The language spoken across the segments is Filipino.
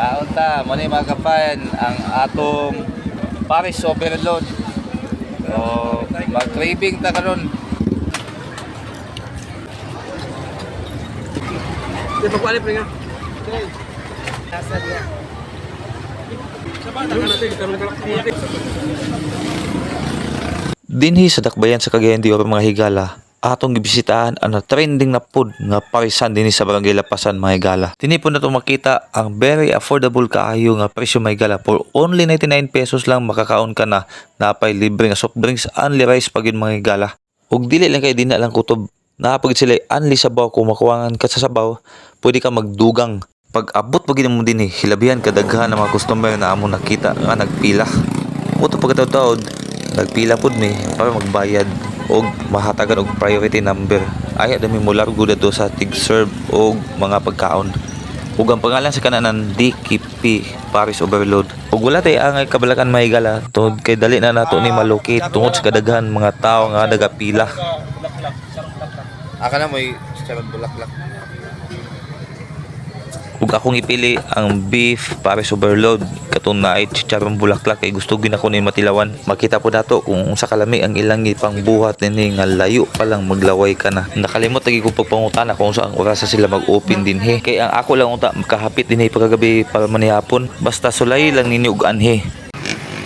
Kaunta, mo ni mga kapan ang atong Paris overload. So, mag-craving ta karon. Di pagkualip rin nga. Nasa karoon ka lang. Dinhi sa dakbayan sa Cagayan de Oro mga higala, atong gibisitahan ang trending na food nga parisan dinhi sa Barangay Lapasan mga higala. Dinhi po na makita ang very affordable kaayo nga presyo mga higala. For only 99 pesos lang makakaon ka na napay libre nga soft drinks, only rice pagin mga higala. Ug dili lang kay dinha lang kutob. Napagid sila only sabaw kung makuwangan ka sa sabaw, pwede ka magdugang. Pag abot pagin mo dinhi, hilabihan kadaghan ng mga customer na amo nakita nga nagpila. Uto pagkataod nagpila pud mi para magbayad og mahatagan og priority number. Ay dami mo largo dato sa tig serve og mga pagkaon. Ug ang pangalan sa kananan DKP Paris Overload. Ug wala tay angay kabalakan mahigala tungod kay dali na nato ni malocate tungod sa kadaghan mga tao nga nagapila. Aka na mo'y charot bulaklak. Ug akong ipili ang beef Paris Overload katong naay chicharong bulaklak kay gusto gid ako ni matilawan. Makita po nato kung unsa kalami ang ilang ipang buhat nini nga layo pa lang maglaway ka na. Nakalimot lagi ko pagpangutana kung saan oras sila mag-open din he. Kay ang ako lang unta makahapit din he pagkagabi para manihapon. Basta sulay lang ninyo og anhe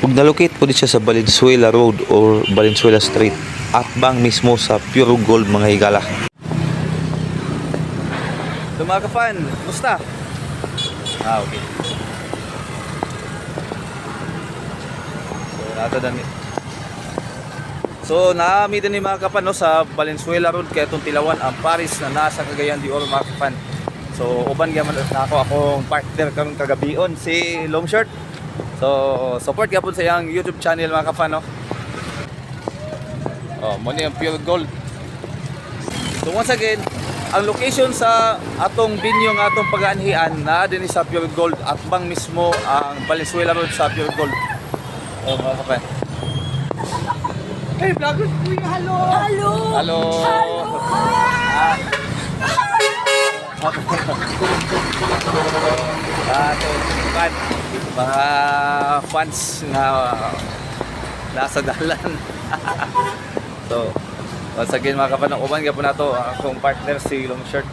ug nalocate po di siya sa Valenzuela Road or Valenzuela Street. At bang mismo sa Pure Gold mga higala. So mga kapan, musta? Ah, okay. So, nato dani. So, naami din ni mga kapan no, sa Valenzuela Road kaya itong tilawan ang Paris na nasa Cagayan de Oro mga kapan. So, uban gaman na ako akong partner karong kagabion si Long Shirt. So, support gyapon sa iyang YouTube channel mga kapan no. Oh, mo ni ang Pure Gold. So once again, ang location sa atong binyo nga atong pag-aanhian na din sa Pure Gold at bang mismo ang Valenzuela Road sa Pure Gold. Oh, mga kapan. Hey, vlogger! Uy, hello! Hello! Hello. Ah. Ah, to, fan. Mga fans nga nasa dalan. once again mga kapanang uban ka po na to akong partner si Long Shirt.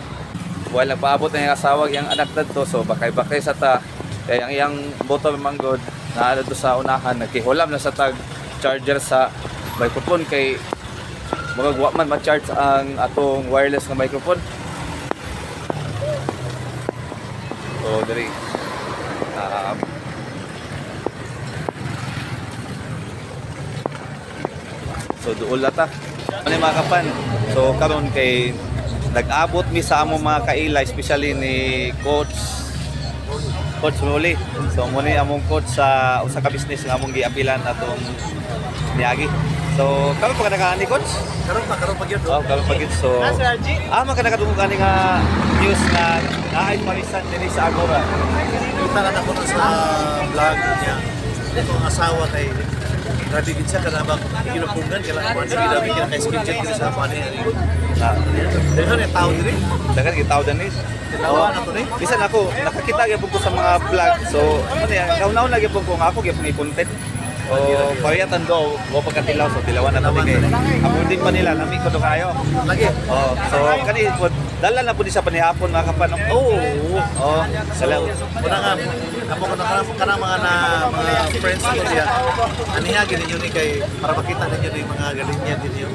While nagpaabot na yung asawa yung anak na to, so bakay-bakay sa ta. Kaya ang iyang bottle manggod na ano to sa unahan, nagkihulam na sa tag charger sa microphone kay mga guwa man ma-charge ang atong wireless nga microphone. So, diri. Ah, so, duol na ta. Ano yung mga kapan? So, karon kay nag-abot mi sa among mga kaila, especially ni Coach Coach Muli. So, muna among coach sa usa ka business nga among giapilan atong niagi. So, karon pa ka nakaani coach? Karoon pa, karoon pa yun. Oh, karon pa. So, RG? ah, man ka nakadungog ani nga news na naay parisan dinhi sa Agora. Kita ka na ko sa vlog niya. Ito ang asawa kay Grabe gid siya kana bang ginupungan kala ko man sige dabi kina kay screenshot dito sa pani. Na, Dahil yung tao diri. dagan gitaw danis. Tinawa na to ni. Bisan ako, nakakita gyud ko sa mga vlog. So, ano yan, kaunaw na gyud ko nga ako gyud ni content. O pariyatan do, go pagkatilaw so tilawan na to kay. Ako din pa nila, nami ko do kayo. Lagi. Oh, so kani dala na po di sa panihapon mga kapanong. Oo. Oh, salaw. Una nga, ako ka na kana mga na mga friends ko siya. Aniha gini yun ni kay para makita ninyo ni mga galing niya din yun.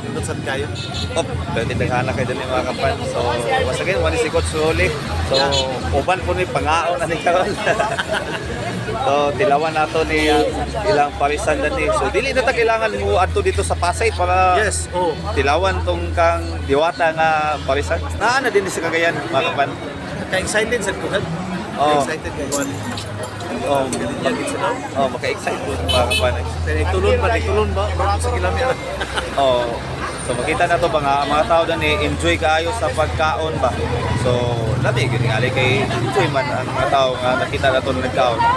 Nindot sad kayo. Oh, pwede daghana kay dali mga kapan. So, once again, one is Coach Suli. So, uban po ni pangaon na ni karon. so, tilawan nato ni ilang parisan dani. So, dili na ta kailangan mo adto dito sa Pasay para Yes, oh. tilawan tong kang diwata nga parisan. Naa na din sa Cagayan mga kapan. Ka-excited sa kuhan. Oo. Excited kay Juan. Oh, Yan gid sila. oh, maka-excite po mga kapan. Kaya nagtulon ba, nagtulon ba? Sa kilami. Oh, so makita na to ba nga mga tao dan enjoy kaayo sa pagkaon ba. So, labi gyud nga kay enjoy man ang mga tao nga nakita na to na nagkaon. Ka.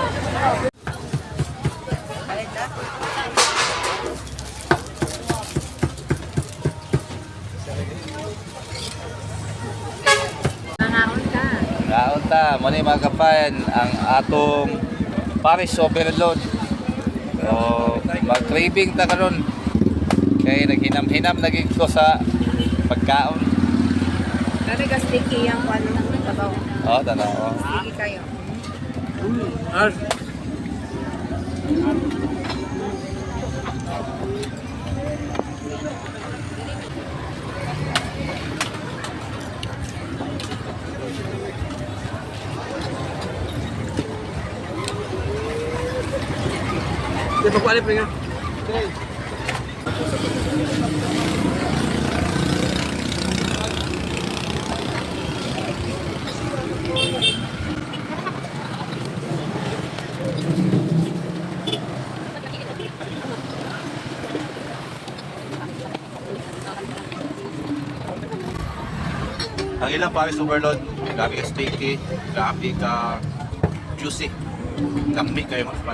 Kaon ta, mo ni mga kapan ang atong Paris overload. So, mag-craving ta karon. Kay naghinam-hinam naging ko sa pagkaon. Kami ka sticky ang kwan ng tabaw. Oh, tanaw. Oh. Sticky kayo. Ang ilang Paris overload, grabe ka sticky, grabe ka juicy. Lami kayo mga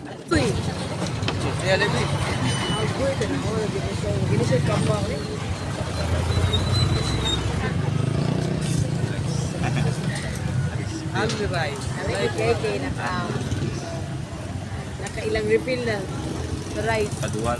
fan. Yeah, Levi. Kami kay kay naka nakailang refill na. Right. Kaduan,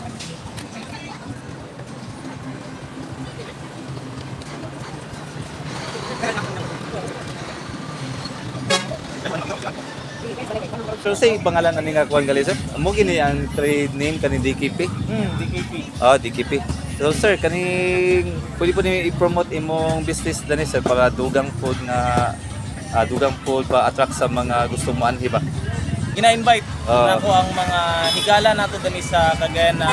So say pangalan ani nga kuan gali sir? Mo gini ang trade name kani DKP. Hmm, DKP. Oh, DKP. So sir, kaning pwede po ni i-promote imong business dani sir para dugang food nga ah, dugang food pa attract sa mga gusto mo anhi ba? Gina-invite Oo. na ko ang mga higala nato dani sa Cagayan na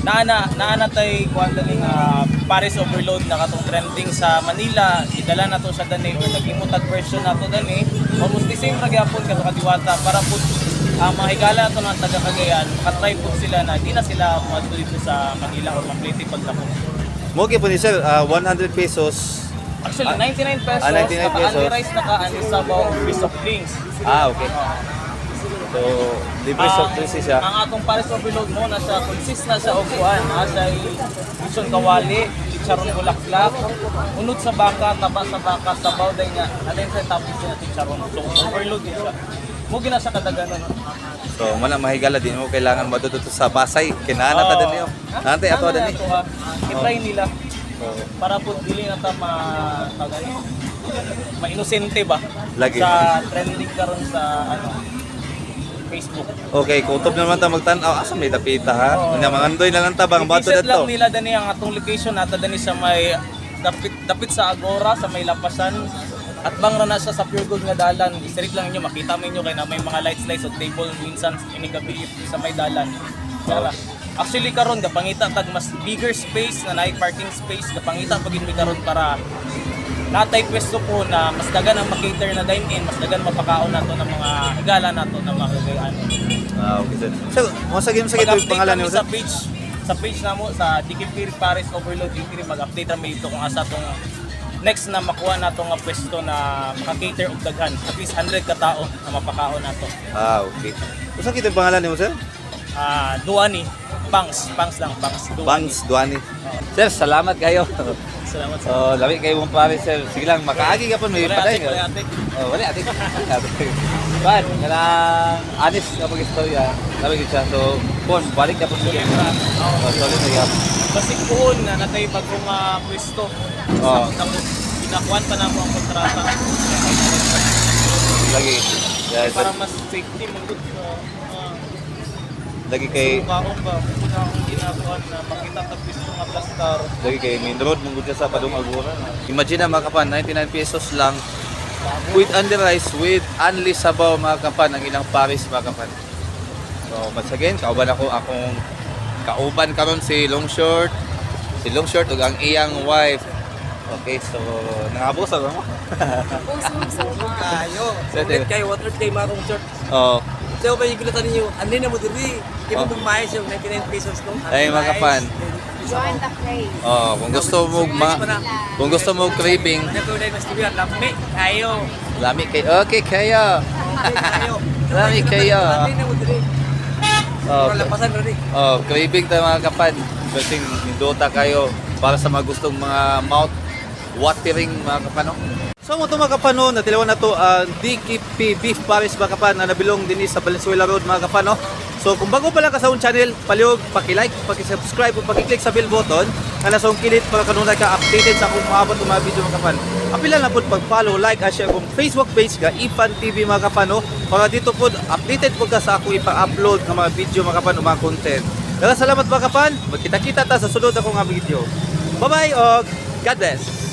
naana naana tay kuan dali nga Paris overload na katong trending sa Manila idala nato sa dani or nagimutag version nato dani almost the same ra gyapon ka sa kadiwata para pud ang mga higala nato na taga Cagayan makatry pud sila na di na sila moadto dito sa Manila or complete pagdako Mo gyud po ni sir, ah, 100 pesos. Actually, 99 pesos, Ah, 99 naka pesos. only rice naka ani sabaw piece of drinks. Ah, okay. So, libre soft drinks siya. Ang atong Paris overload mo na siya consist na siya og kuan, na siya ison kawali, chicharon bulaklak, unod sa baka, taba sa baka, sabaw day nga, alin sa tapos niya chicharon. So overload din siya. Mo gina siya kadaganon. So, mana mahigala din mo kailangan maduduto sa Pasay. Kinahana ta din niyo. Nante ato din ni. I-try nila So, para po dili na ta ma tagay ma-inosente ba Lagi. sa trending karon sa ano Facebook. okay, kutob naman ta magtan-aw asa may tapita ha. Oo. Nga mangandoy na lang tabang bato I-visit lang dito. nila dani ang atong location nata dani sa may dapit dapit sa Agora sa may Lapasan at bang na siya sa Pure Gold nga dalan istrik lang niyo makita mo inyo kay na may mga lights lights o table minsan ini gabi sa may dalan Kaya, actually karon gapangita tag mas bigger space na night parking space gapangita pagin mi karon para natay pwesto po na mas dagan ang makater na dine-in, mas dagan mapakaon nato ng mga higala nato ng mga kagayaan. Ah, okay sir. So, mo sa game sa kito pangalan kami niyo sa page sa page na mo sa DKP Paris Overload DKP mag-update kami ito kung asa tong next na makuha nato nga pwesto na maka-cater og daghan at least 100 ka tao na mapakaon nato Ah, okay. Usa kita pangalan nimo, sir? ah duani pangs pangs lang pangs Duani. Bangs Duani. Sir, salamat kayo. salamat sa So, labi kayo mong pare, sir. Sige lang, makaagi ka po, may Wala, paday. ate, wala, ate. Oh, wala, ate. Ban, kanang honest nga pag-istorya. Labi ko siya. So, pon, balik ka po sige. Oh, sorry na yan. Basig kuon na natay bagong uh, pwesto. Oo. Sa pinakuan pa na mo ang kontrata. Lagi. Yeah, Para mas safety mo good lagi kay kaong ba akong ginagawa na makita ta pwesto nga plastar. lagi kay main road mong gud sa Padung Agora. Imagine na mga kapan, 99 pesos lang with under rice with only sabaw mga kapan ang ilang Paris mga kapan. So, once again, kauban ako akong kauban karon si Long Short. Si Long Short ug ang iyang wife. Okay, so nangabos ako mo. Puso-puso. Kayo. Ulit kayo, water kay mga kong short. Oh, So, ba yung gulatan ninyo? Ano na mo diri? Di Oh. mo bumayas yung 99 pesos no? Ay, mga kapan. Join the craze. oh, kung gusto mo ma, kung gusto mo craving, ko? Lami. Kayo. lami kay Okay, kaya. Okay, kayo. Lami kayo. Oh, lapasan rin. Oh, craving tayo mga kapan. Kasi nindota kayo para sa mga gustong mga mouth watering mga kapano. So mo to mga kapano, natilawan na to ang DKP Beef Paris mga kapan na nabilong din sa Valenzuela Road mga kapano. So kung bago pa lang ka sa akong channel, palihog, paki-like, paki-subscribe, ug paki-click sa bell button na nasong kilit para kanunay ka updated sa akong maabot ng mga video mga kapan. Apila na po pag-follow, like, at share kong Facebook page ka, Ifan TV mga kapano, para dito po updated po ka sa akong ipa-upload ng mga video mga kapan o mga content. Kaya salamat mga kapan, magkita-kita ta sa sunod akong mga video. Bye-bye o God bless!